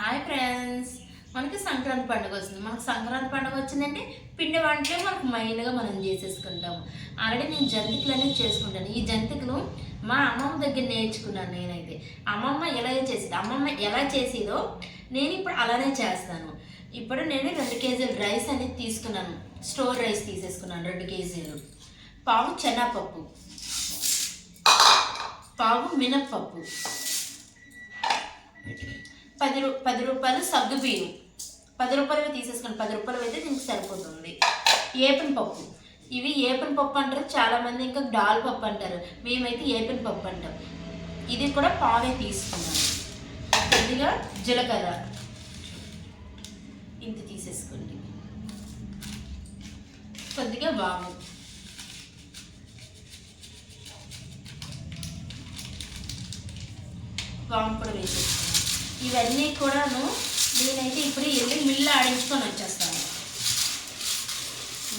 Hi friends మనకి సంక్రాంతి పండుగ వస్తుంది. మనకు సంక్రాంతి పండుగ వచ్చిందంటే పిండి వంటలే మనకు మైండ్గా మనం చేసేసుకుంటాము ఆల్రెడీ నేను జంతికలు అనేది చేసుకుంటాను. ఈ జంతికలు మా అమ్మమ్మ దగ్గర నేర్చుకున్నాను నేనైతే. అమ్మమ్మ ఎలా చేసేది? అమ్మమ్మ ఎలా చేసేదో నేను ఇప్పుడు అలానే చేస్తాను. ఇప్పుడు నేను రెండు కేజీలు రైస్ అనేది తీసుకున్నాను. స్టోర్ రైస్ తీసేసుకున్నాను రెండు కేజీలు. పావు శనగపప్పు పావు మినప్పప్పు. పది రూ పది రూపాయలు సగ్గు బియ్యం. పది రూపాయలు తీసేసుకోండి. పది రూపాయలు అయితే దీనికి సరిపోతుంది. ఏపిన పప్పు. ఇవి ఏపిన పప్పు అంటారు. చాలామంది ఇంకా డాల్ పప్పు అంటారు. మేమైతే ఏపిన పప్పు అంటాం. ఇది కూడా పావే తీసుకున్నాను కొద్దిగా జీలకర్ర. ఇంత తీసేసుకోండి. కొద్దిగా వాము. వాము కూడా వేసేసుకోండి. ఇవన్నీ కూడాను నేనైతే ఇప్పుడు వెళ్ళి మిల్లు ఆడించుకొని వచ్చేస్తాను.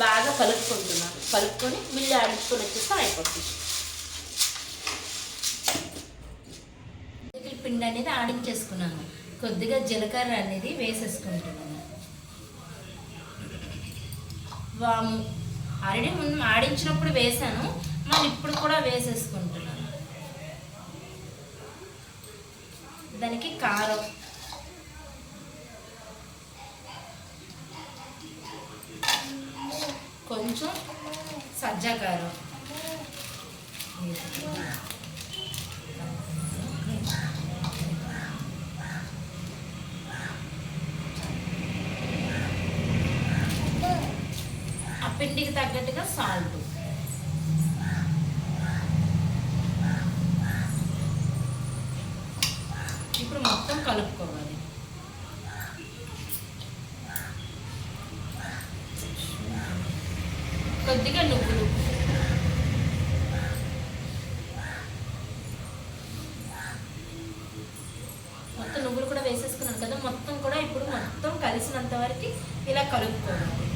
బాగా కలుపుకుంటున్నాను కలుపుకొని మిల్లు ఆడించుకొని వచ్చేస్తే అయిపోతుంది పిండి అనేది ఆడించేసుకున్నాను. కొద్దిగా జీలకర్ర అనేది వేసేసుకుంటున్నాను. వాము. ఆల్రెడీ ముందు ఆడించినప్పుడు వేసాను. మళ్ళీ ఇప్పుడు కూడా వేసేసుకుంటున్నాను. దానికి కారం. కొంచెం సజ్జా కారం. ఆ పిండికి తగ్గట్టుగా సాల్ట్ ఇప్పుడు మొత్తం కలుపుకోవాలి. కొద్దిగా నువ్వులు. మొత్తం నువ్వులు కూడా వేసేసుకున్నాను కదా మొత్తం కూడా ఇప్పుడు మొత్తం కలిసినంత వరకు ఇలా కలుపుకోవాలి.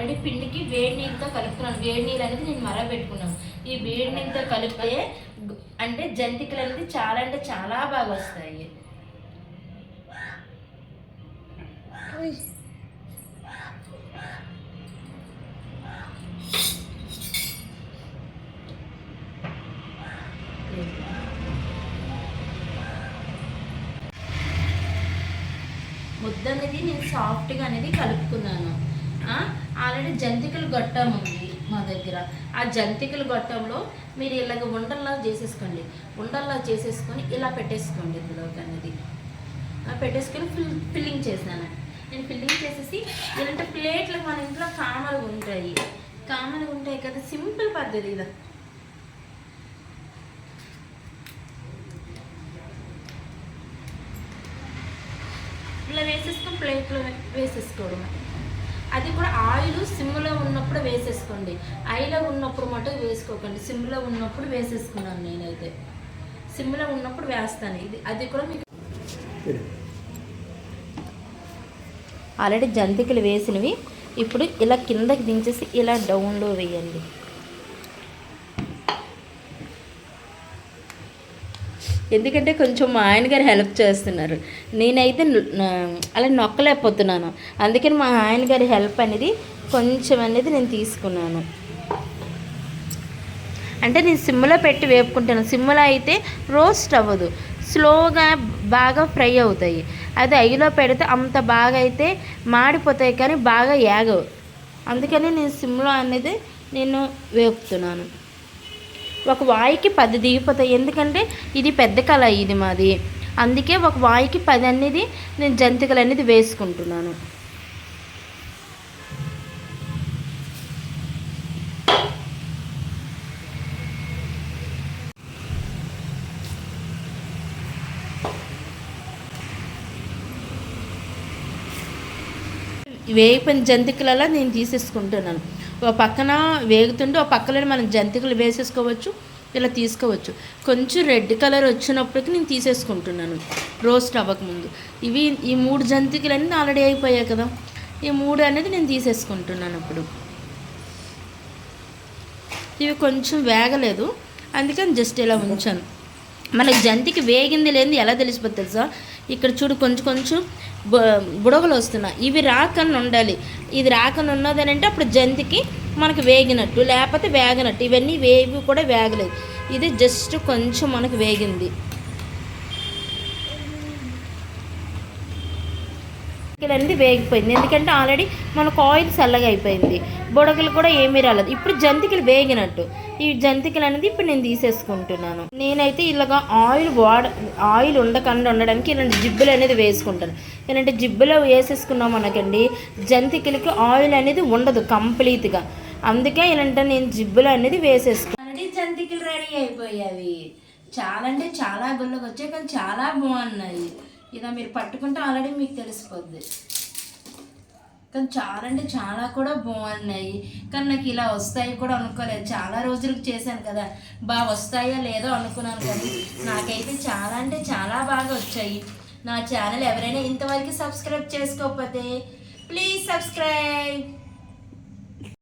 ఆల్రెడీ పిండికి వేడి నీళ్ళతో కలుపుకున్నాను వేడి నీళ్ళు అనేది నేను మరబెట్టుకున్నాను ఈ వేడి నీళ్ళతో కలిపితే అంటే జంతికలు అనేది చాలా అంటే చాలా బాగా వస్తాయి. ముద్ద అనేది నేను సాఫ్ట్గా అనేది కలుపుకున్నాను. ఆల్రెడీ జంతికలు గొట్టం ఉంది మా దగ్గర. ఆ జంతికలు గొట్టంలో మీరు ఇలాగ ఉండల్లా చేసేసుకోండి. ఉండల్లా చేసేసుకొని ఇలా పెట్టేసుకోండి ఇందులోకి అనేది. పెట్టేసుకొని ఫిల్ ఫిల్లింగ్ చేశాను. నేను ఫిల్లింగ్ చేసేసి ఇలాంటి ప్లేట్లు మన ఇంట్లో కామన్గా ఉంటాయి. కామన్గా ఉంటాయి కదా సింపుల్ పద్ధతి ఇలా ఇలా వేసేసుకొని ప్లేట్లో వేసేసుకోవడం అది కూడా ఆయిల్ సిమ్లో ఉన్నప్పుడు వేసేసుకోండి. ఐలో ఉన్నప్పుడు మటుకు వేసుకోకండి. సిమ్లో ఉన్నప్పుడు వేసేసుకున్నాను నేనైతే. సిమ్లో ఉన్నప్పుడు వేస్తాను. ఇది అది కూడా మీకు ఆల్రెడీ జంతికలు వేసినవి. ఇప్పుడు ఇలా కిందకి దించేసి ఇలా డౌన్లో వేయండి. ఎందుకంటే కొంచెం మా ఆయన గారు హెల్ప్ చేస్తున్నారు. నేనైతే అలా నొక్కలేకపోతున్నాను. అందుకని మా ఆయన గారి హెల్ప్ అనేది కొంచెం అనేది నేను తీసుకున్నాను. అంటే నేను సిమ్లో పెట్టి వేపుకుంటాను. సిమ్లో అయితే రోస్ట్ అవ్వదు. స్లోగా బాగా ఫ్రై అవుతాయి. అది ఐలో పెడితే అంత బాగా అయితే మాడిపోతాయి కానీ బాగా యాగవు. అందుకని నేను సిమ్లో అనేది నేను వేపుతున్నాను. ఒక వాయికి పది దిగిపోతాయి. ఎందుకంటే ఇది పెద్ద కళ ఇది మాది. అందుకే ఒక వాయికి పది అనేది నేను జంతికలు అనేది వేసుకుంటున్నాను. వేగిపోయిన జంతికలలో నేను తీసేసుకుంటున్నాను. ఒక పక్కన వేగుతుంటే ఒక పక్కలో మనం జంతికలు వేసేసుకోవచ్చు ఇలా తీసుకోవచ్చు. కొంచెం రెడ్ కలర్ వచ్చినప్పటికి నేను తీసేసుకుంటున్నాను. రోస్ట్ అవ్వకముందు. ఇవి ఈ మూడు జంతికలు అన్నీ ఆల్రెడీ అయిపోయాయి కదా. ఈ మూడు అనేది నేను తీసేసుకుంటున్నాను ఇప్పుడు. ఇవి కొంచెం వేగలేదు. అందుకని జస్ట్ ఇలా ఉంచాను. మనకి జంతికి వేగింది లేనిది ఎలా తెలిసిపోతుంది తెలుసా? ఇక్కడ చూడు కొంచెం కొంచెం బు- బుడగలు వస్తున్నాయి. ఇవి రాకని ఉండాలి. ఇది రాకుండా ఉన్నదని అంటే అప్పుడు జంతికి మనకు వేగినట్టు లేకపోతే వేగనట్టు. ఇవన్నీ వేవి కూడా వేగలేదు. ఇది జస్ట్ కొంచెం మనకు వేగింది. అనేది వేగిపోయింది. ఎందుకంటే ఆల్రెడీ మనకు ఆయిల్ చల్లగా అయిపోయింది. బుడగలు కూడా ఏమీ రాలేదు. ఇప్పుడు జంతికలు వేగినట్టు. ఈ జంతికలు అనేది ఇప్పుడు నేను తీసేసుకుంటున్నాను. నేనైతే ఇలాగా ఆయిల్ వాడ ఆయిల్ ఉండకుండా ఉండడానికి ఇలాంటి జిబ్బులు అనేది వేసుకుంటాను. ఏంటంటే జిబ్బులో వేసేసుకున్నాం అనకండి జంతికలకి ఆయిల్ అనేది ఉండదు కంప్లీట్గా. అందుకే ఇలాంటి నేను జిబ్బులు అనేది వేసేసుకున్నాను జంతికలు రెడీ అయిపోయాయి. చాలా అంటే చాలా గుళ్ళకి వచ్చాయి కానీ చాలా బాగున్నాయి. ఇలా మీరు పట్టుకుంటే ఆల్రెడీ మీకు తెలిసిపోద్ది. కానీ చాలా అంటే చాలా కూడా బాగున్నాయి. కానీ నాకు ఇలా వస్తాయి కూడా అనుకోలేదు. చాలా రోజులకు చేశాను కదా. బాగా వస్తాయా లేదో అనుకున్నాను కానీ నాకైతే చాలా అంటే చాలా బాగా వచ్చాయి. నా ఛానల్ ఎవరైనా ఇంతవరకు సబ్స్క్రైబ్ చేసుకోకపోతే ప్లీజ్ సబ్స్క్రైబ్